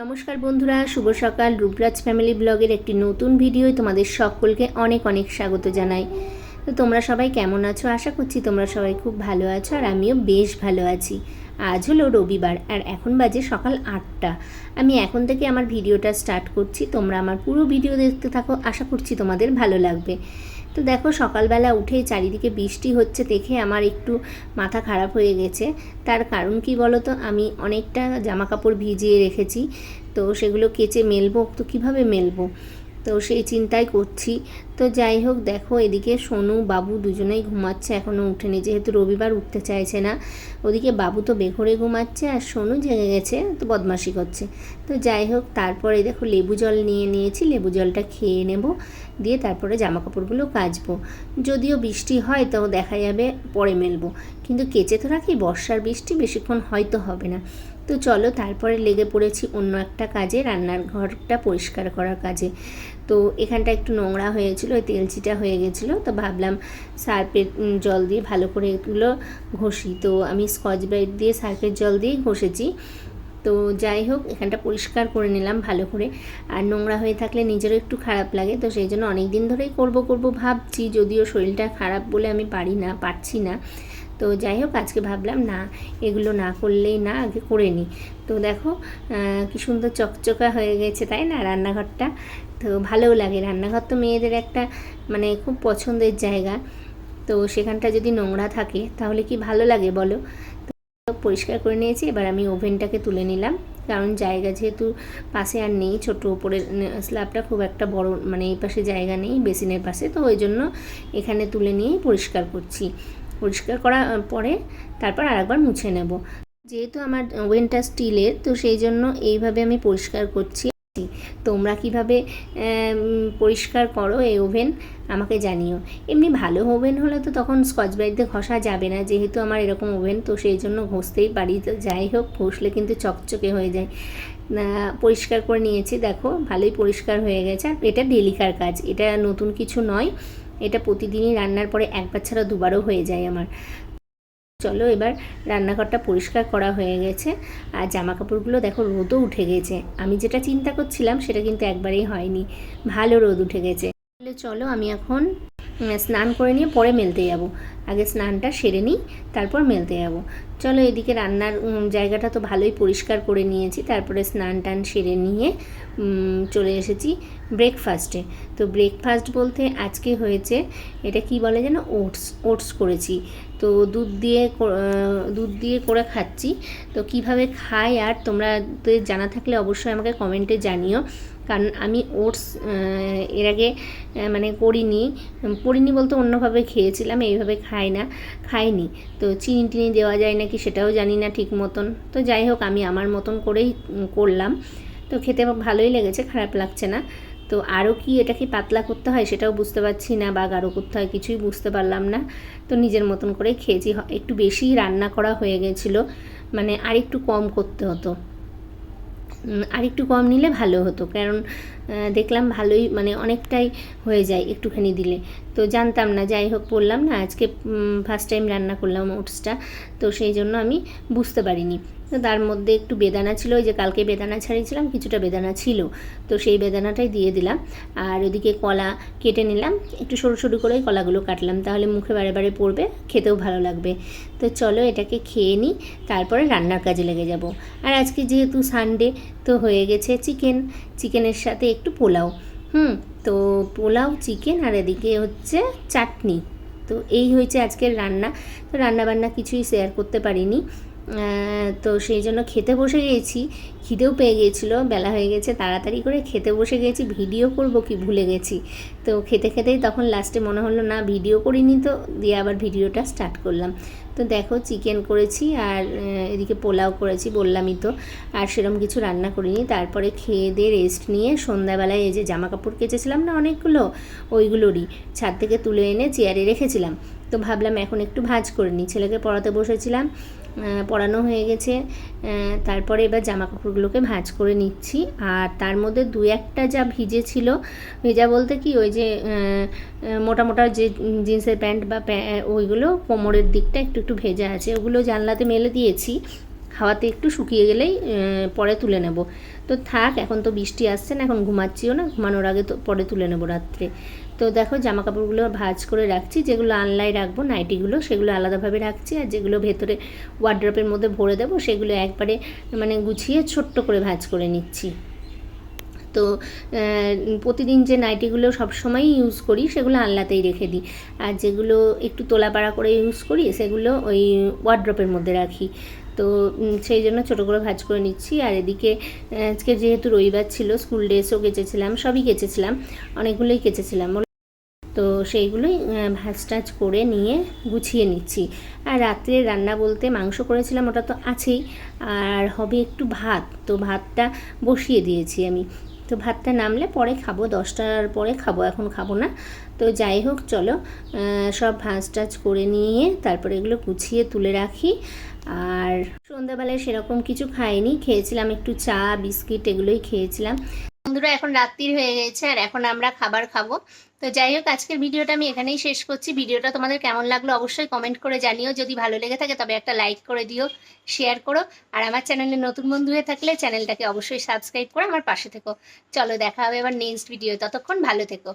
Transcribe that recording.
নমস্কার বন্ধুরা, শুভ সকাল। রূপরাজ ফ্যামিলি ব্লগের একটি নতুন ভিডিওয় তোমাদের সকলকে অনেক অনেক স্বাগত জানাই। তো তোমরা সবাই কেমন আছো? আশা করছি তোমরা সবাই খুব ভালো আছো আর আমিও বেশ ভালো আছি। আজ হলো রবিবার আর এখন বাজে সকাল আটটা। আমি এখন থেকে আমার ভিডিওটা স্টার্ট করছি। তোমরা আমার পুরো ভিডিও দেখতে থাকো। আশা করছি তোমাদের ভালো লাগবে। তো দেখো সকালবেলা উঠে চারিদিকে বৃষ্টি হচ্ছে দেখে আমার একটু মাথা খারাপ হয়ে গেছে। তার কারণ কি বলো তো আমি অনেকটা জামা কাপড় ভিজিয়ে রেখেছি। তো সেগুলো কেচে মেলবো। তো কীভাবে মেলবো? তো সেই চিন্তাই করছি। তো যাই হোক, দেখো এদিকে সোনু, বাবু দুজনেই ঘুমাচ্ছে এখনও উঠেনি, যেহেতু রবিবার উঠতে চাইছে না। ওদিকে বাবু তো বেঘরে ঘুমাচ্ছে আর সোনু জেগে গেছে, তো বদমাশি করছে। তো যাই হোক, তারপরে দেখো লেবু জল নিয়ে নিয়েছি, লেবু জলটা খেয়ে নেব, দিয়ে তারপরে জামা কাপড়গুলো কাচবো। যদিও বৃষ্টি হয়, তো দেখা যাবে পরে মেলবো। কিন্তু কেচে তো রাখি, বর্ষার বৃষ্টি বেশিক্ষণ হয়তো হবে না। তো চলো, তারপরে লেগে পড়েছি অন্য একটা কাজে, রান্নার ঘরটা পরিষ্কার করার কাজে। তো এখানটা একটু নোংরা হয়েছিল, ওই তেলচিটা হয়ে গেছিল, তো ভাবলাম সার্ফের জল দিয়ে ভালো করে এগুলো ঘষি। তো আমি স্কচ ব্রাইট দিয়ে সার্ফের জল দিয়েই ঘষেছি। তো যাই হোক, এখানটা পরিষ্কার করে নিলাম ভালো করে। আর নোংরা হয়ে থাকলে নিজেরও একটু খারাপ লাগে, তো সেই জন্য অনেক দিন ধরেই করব করব ভাবছি, যদিও শরীরটা খারাপ বলে আমি পারি না, পারছি না। তো যাই হোক, আজকে ভাবলাম, না, এগুলো না করলেই না, আগে করে নিই। তো দেখো কি সুন্দর চকচকা হয়ে গেছে, তাই না, রান্নাঘরটা? তো ভালোও লাগে। রান্নাঘর তো মেয়েদের একটা মানে খুব পছন্দের জায়গা। তো সেখানটা যদি নোংরা থাকে, তাহলে কি ভালো লাগে বলো? তো পরিষ্কার করে নিয়েছি, এবার আমি ওভেনটাকে তুলে নিলাম। কারণ জায়গা যেহেতু পাশে আর নেই, ছোট উপরের স্ল্যাবটা খুব একটা বড় মানে এই পাশে জায়গা নেই, বেসিনের পাশে। তো ওই জন্য এখানে তুলে নিয়েই পরিষ্কার করছি। পরিষ্কার করা পরে তারপর আরেকবার মুছে নেব। যেহেতু আমার ওভেনটা স্টিলের তো সেই জন্য এইভাবে আমি পরিষ্কার করছি। তোমরা কীভাবে পরিষ্কার করো এই ওভেন আমাকে জানিও। এমনি ভালো ওভেন হলে তো তখন স্কচ ব্রাইট ঘষা যাবে না, যেহেতু আমার এরকম ওভেন তো সেই জন্য ঘষতেই পারি। তো যাই হোক, ঘষলে কিন্তু চকচকে হয়ে যায়। পরিষ্কার করে নিয়েছি। দেখো, ভালোই পরিষ্কার হয়ে গেছে। আর এটা ডেলিকার কাজ। এটা নতুন কিছু নয়। এটা প্রতিদিনই রান্নার পরে একবার ছাড়া দুবারও হয়ে যায় আমার। চলো এবার রান্নাঘরটা পরিষ্কার করা হয়ে গেছে। আর জামা কাপড়গুলো দেখো, রোদও উঠে গেছে। আমি যেটা চিন্তা করছিলাম, সেটা কিন্তু একবারেই হয়নি। ভালো রোদ উঠে গেছে। তাহলে চলো, আমি এখন স্নান করে নিয়ে পরে মেলতে যাব। আগে স্নানটা সেরে নিই, তারপর মেলতে যাব। চলো এদিকে রান্নার জায়গাটা তো ভালোই পরিষ্কার করে নিয়েছি, তারপরে স্নান টান সেরে নিয়ে চলে এসেছি ব্রেকফাস্টে তো ব্রেকফাস্ট বলতে আজকে হয়েছে, এটা কি বলে যেন ওটস ওটস করেছি। তো দুধ দিয়ে দুধ দিয়ে করে খাচ্ছি। তো কীভাবে খাই আর তোমরা জানা থাকলে অবশ্যই আমাকে কমেন্টে জানিও। কারণ আমি ওটস এর আগে মানে করিনি করিনি বলতে অন্যভাবে খেয়েছিলাম, এইভাবে খাই না খাইনি তো চিনি টিনি দেওয়া যায় নাকি সেটাও জানি না ঠিক মতন। তো যাই হোক, আমি আমার মতন করেই করলাম। তো খেতে ভালোই লেগেছে, খারাপ লাগছে না। তো আরও কি এটাকে পাতলা করতে হয় সেটাও বুঝতে পারছি না বা গাঢ় করতে হয় কিছুই বুঝতে পারলাম না। তো নিজের মতন করে খেয়েছি একটু বেশি রান্না করা হয়ে গেছিল। মানে আর একটু কম করতে হতো। আর একটু কম নিলে ভালো হতো। কারণ দেখলাম ভালোই মানে অনেকটাই হয়ে যায় একটুখানি দিলে। তো জানতাম না, যাই হোক বললাম না, আজকে ফার্স্ট টাইম রান্না করলাম ওটসটা। তো সেই জন্য আমি বুঝতে পারিনি। তার মধ্যে একটু বেদানা ছিল, ওই যে কালকে বেদানা ছাড়িয়েছিলাম, কিছুটা বেদানা ছিল। তো সেই বেদানাটাই দিয়ে দিলাম। আর ওদিকে কলা কেটে নিলাম, একটু সরু সরু করেই কলাগুলো কাটলাম, তাহলে মুখে বারে বারে পড়বে, খেতেও ভালো লাগবে। তো চলো এটাকে খেয়ে নিই, তারপরে রান্নার কাজে লেগে যাব। আর আজকে যেহেতু সানডে তো হয়ে গেছে চিকেন। চিকেনের সাথে একটু পোলাও। হুম, তো পোলাও, চিকেন, আর এদিকে হচ্ছে চাটনি। তো এই হয়েছে আজকের রান্না। তো রান্না বান্না কিছুই শেয়ার করতে পারিনি। তো সেই জন্য খেতে বসে গিয়েছি খিদেও পেয়ে গিয়েছিল, বেলা হয়ে গেছে, তাড়াতাড়ি করে খেতে বসে গেছি, ভিডিও করব কি ভুলে গেছি। তো খেতে খেতেই তখন লাস্টে মনে হলো, না, ভিডিও করিনি তো। দিয়ে আবার ভিডিওটা স্টার্ট করলাম। তো দেখো চিকেন করেছি আর এদিকে পোলাও করেছি বললামই তো। আর সেরকম কিছু রান্না করিনি। তারপরে খেয়ে দিয়ে রেস্ট নিয়ে সন্ধ্যাবেলায় এই যে জামা কাপড় কেচেছিলাম না অনেকগুলো, ওইগুলোরই ছাদ থেকে তুলে এনে চেয়ারে রেখেছিলাম। তো ভাবলাম এখন একটু ভাজ করে নিই। ছেলেকে পড়াতে বসেছিলাম। পরানো হয়ে গেছে। তারপরে এবার জামা কাপড়গুলোকে ভাঁজ করে নিচ্ছি। আর তার মধ্যে দু একটা যা ভিজে ছিল, ভেজা বলতে কি, ওই যে মোটা মোটা যে জিন্সের প্যান্ট বা ওইগুলো কোমরের দিকটা একটু একটু ভেজা আছে, ওগুলো জানলাতে মেলে দিয়েছি। হাওয়াতে একটু শুকিয়ে গেলেই পরে তুলে নেব। তো থাক, এখন তো বৃষ্টি আসছে না, এখন ঘুমাচ্ছিও না, ঘুমানোর আগে তো পরে তুলে নেব রাত্রে। তো দেখো জামা কাপড়গুলো ভাজ করে রাখছি, যেগুলো আনলাই রাখব, নাইটিগুলো, সেগুলো আলাদাভাবে রাখছি, আর যেগুলো ভেতরে ওয়ার্ড্রপের মধ্যে ভরে দেবো, সেগুলো একবারে মানে গুছিয়ে ছোট্ট করে ভাজ করে নিচ্ছি। তো প্রতিদিন যে নাইটিগুলো সবসময়ই ইউজ করি, সেগুলো আনলাতেই রেখে দিই। আর যেগুলো একটু তোলাপাড়া করে ইউজ করি, সেগুলো ওই ওয়ার্ড্রপের মধ্যে রাখি। তো সেই জন্য ছোটো করে ভাজ করে নিচ্ছি। আর এদিকে আজকে যেহেতু রবিবার ছিল, স্কুল ড্রেসও কেচেছিলাম, সবই কেচেছিলাম, অনেকগুলোই কেচেছিলাম। তো সেইগুলোই ভাজ টাজ করে নিয়ে গুছিয়ে নিচ্ছি। আর রাত্রে রান্না বলতে মাংস করেছিলাম, ওটা তো আছেই। আর হবে একটু ভাত, তো ভাতটা বসিয়ে দিয়েছি আমি। তো ভাতটা নামলে পরে খাব, দশটার পরে খাব, এখন খাব না। তো যাই হোক, চলো সব ভাঁজ টাজ করে নিয়ে তারপরে এগুলো গুছিয়ে তুলে রাখি। আর সন্ধ্যাবেলায় সেরকম কিছু খাইনি, খেয়েছিলাম একটু চা, বিস্কিট এগুলোই খেয়েছিলাম। বন্ধুরা, এখন রাত্রির হয়ে গেছে আর এখন আমরা খাবার খাব। তো যাই হোক, আজকের ভিডিওটা আমি এখানেই শেষ করছি। ভিডিওটা তোমাদের কেমন লাগল অবশ্যই কমেন্ট করে জানিও। যদি ভালো লেগে থাকে, তবে একটা লাইক করে দিও শেয়ার করো। আর আমার চ্যানেলে নতুন বন্ধু হয়ে থাকলে চ্যানেলটাকে অবশ্যই সাবস্ক্রাইব করে আমার পাশে থেকো। চলো, দেখা হবে আবার নেক্সট ভিডিও ততক্ষণ ভালো থেকো।